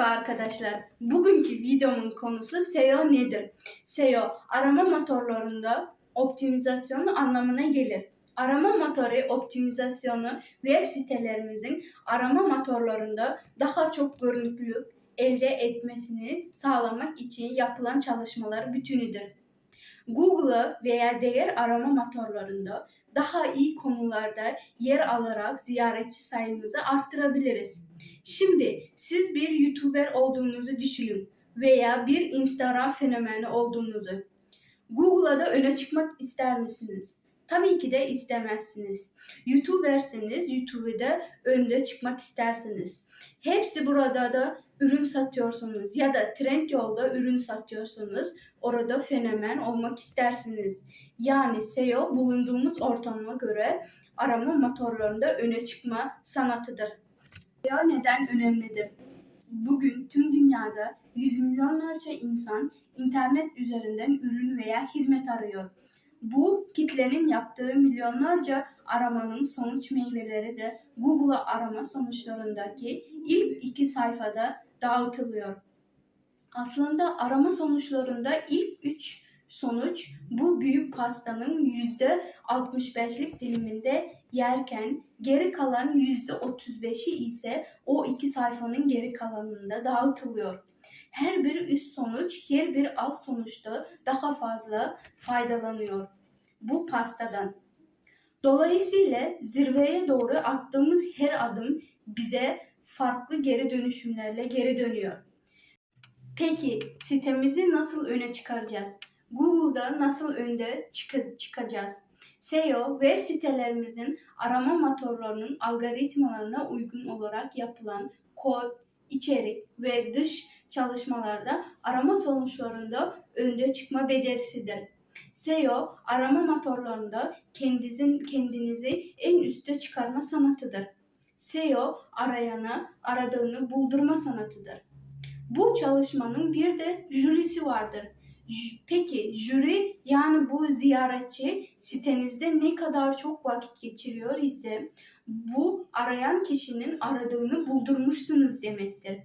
Merhaba arkadaşlar. Bugünkü videomun konusu SEO nedir? SEO arama motorlarında optimizasyon anlamına gelir. Arama motoru optimizasyonu web sitelerimizin arama motorlarında daha çok görünüklülük elde etmesini sağlamak için yapılan çalışmalar bütünüdür. Google'ı veya diğer arama motorlarında daha iyi konularda yer alarak ziyaretçi sayımızı arttırabiliriz. Şimdi siz bir YouTuber olduğunuzu düşünün veya bir Instagram fenomeni olduğunuzu. Google'da öne çıkmak ister misiniz? Tabii ki de istemezsiniz. YouTuberseniz YouTube'da önde çıkmak istersiniz. Hepsi burada da ürün satıyorsunuz ya da trend yolda ürün satıyorsunuz. Orada fenomen olmak istersiniz. Yani SEO bulunduğumuz ortama göre arama motorlarında öne çıkma sanatıdır. SEO neden önemlidir? Bugün tüm dünyada yüz milyonlarca insan internet üzerinden ürün veya hizmet arıyor. Bu kitlenin yaptığı milyonlarca aramanın sonuç meyveleri de Google arama sonuçlarındaki ilk iki sayfada dağıtılıyor. Aslında arama sonuçlarında ilk üç sonuç bu büyük pastanın yüzde 65'lik diliminde yerken geri kalan yüzde 35'i ise o iki sayfanın geri kalanında dağıtılıyor. Her bir üst sonuç her bir alt sonuçta daha fazla faydalanıyor bu pastadan. Dolayısıyla zirveye doğru attığımız her adım bize farklı geri dönüşümlerle geri dönüyor. Peki sitemizi nasıl öne çıkaracağız? Google'da nasıl önde çık- çıkacağız? SEO web sitelerimizin arama motorlarının algoritmalarına uygun olarak yapılan kod, içerik ve dış çalışmalarda arama sonuçlarında önde çıkma becerisidir. SEO arama motorlarında kendinizin kendinizi en üste çıkarma sanatıdır. SEO arayana aradığını buldurma sanatıdır. Bu çalışmanın bir de jürisi vardır. Peki jüri yani bu ziyaretçi sitenizde ne kadar çok vakit geçiriyor ise bu arayan kişinin aradığını buldurmuşsunuz demektir.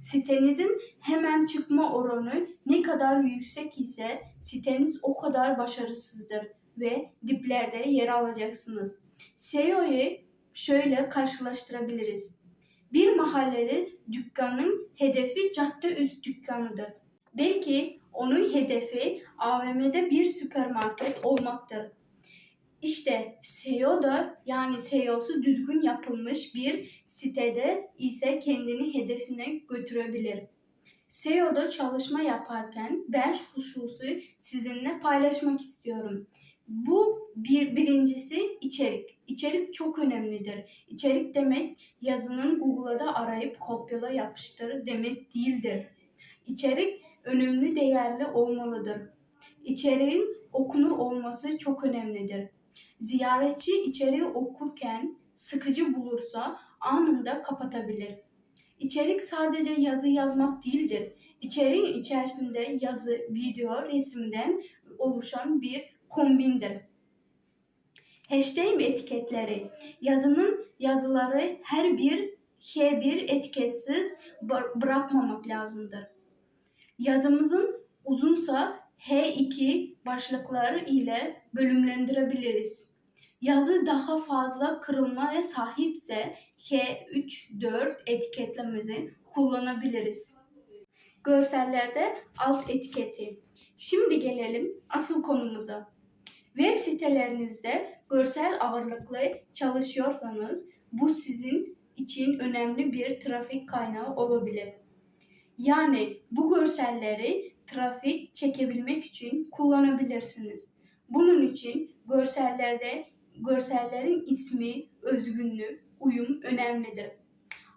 Sitenizin hemen çıkma oranı ne kadar yüksek ise siteniz o kadar başarısızdır ve diplerde yer alacaksınız. SEO'yu şöyle karşılaştırabiliriz. Bir mahallede dükkanın hedefi cadde üst dükkanıdır. Belki onun hedefi AVM'de bir süpermarket olmaktır. İşte SEO da yani SEO'su düzgün yapılmış bir sitede ise kendini hedefine götürebilir. SEO'da çalışma yaparken ben şu hususu sizinle paylaşmak istiyorum. Bu bir birincisi içerik. İçerik çok önemlidir. İçerik demek yazının Google'da arayıp kopyala yapıştır demek değildir. İçerik önemli değerli olmalıdır. İçeriğin okunur olması çok önemlidir. Ziyaretçi içeriği okurken sıkıcı bulursa anında kapatabilir. İçerik sadece yazı yazmak değildir. İçeriğin içerisinde yazı, video, resimden oluşan bir kombindir. Hashtag etiketleri. Yazının yazıları her bir H1 etiketsiz bı- bırakmamak lazımdır. Yazımızın uzunsa H2 başlıkları ile bölümlendirebiliriz. Yazı daha fazla kırılmaya sahipse H3-4 etiketlememizi kullanabiliriz. Görsellerde alt etiketi. Şimdi gelelim asıl konumuza. Web sitelerinizde görsel ağırlıklı çalışıyorsanız bu sizin için önemli bir trafik kaynağı olabilir. Yani bu görselleri trafik çekebilmek için kullanabilirsiniz. Bunun için görsellerde görsellerin ismi, özgünlüğü, uyum önemlidir.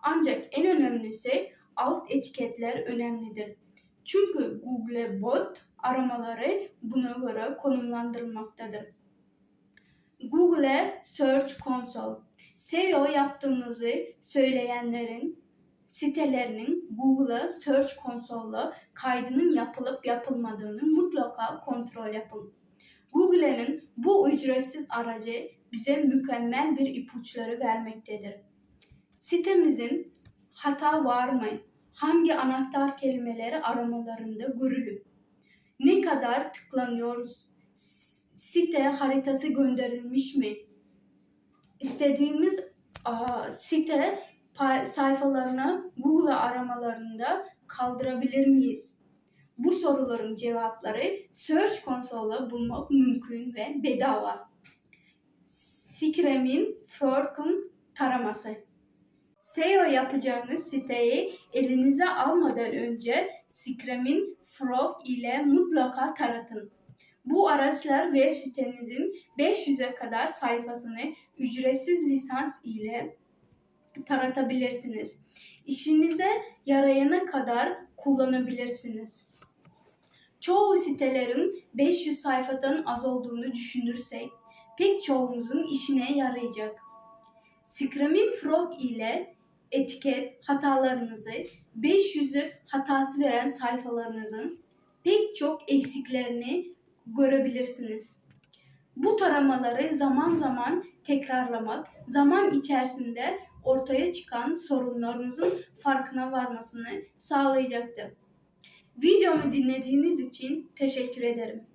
Ancak en önemlisi alt etiketler önemlidir. Çünkü Google Bot aramaları buna göre konumlandırılmaktadır. Google Search Console SEO yaptığınızı söyleyenlerin sitelerinin Google Search Console'la kaydının yapılıp yapılmadığını mutlaka kontrol yapın. Google'nin bu ücretsiz aracı bize mükemmel bir ipuçları vermektedir. Sitemizin hata var mı? hangi anahtar kelimeleri aramalarında görülüp ne kadar tıklanıyoruz? Site haritası gönderilmiş mi? İstediğimiz aa, site sayfalarını Google aramalarında kaldırabilir miyiz? Bu soruların cevapları Search Console'da bulmak mümkün ve bedava. Scream'in Frog'un taraması. SEO yapacağınız siteyi elinize almadan önce Scream'in Frog ile mutlaka taratın. Bu araçlar web sitenizin 500'e kadar sayfasını ücretsiz lisans ile taratabilirsiniz. İşinize yarayana kadar kullanabilirsiniz. Çoğu sitelerin 500 sayfadan az olduğunu düşünürsek pek çoğumuzun işine yarayacak. Screaming Frog ile etiket hatalarınızı 500'ü hatası veren sayfalarınızın pek çok eksiklerini görebilirsiniz. Bu taramaları zaman zaman tekrarlamak, zaman içerisinde ortaya çıkan sorunlarınızın farkına varmasını sağlayacaktır. Videomu dinlediğiniz için teşekkür ederim.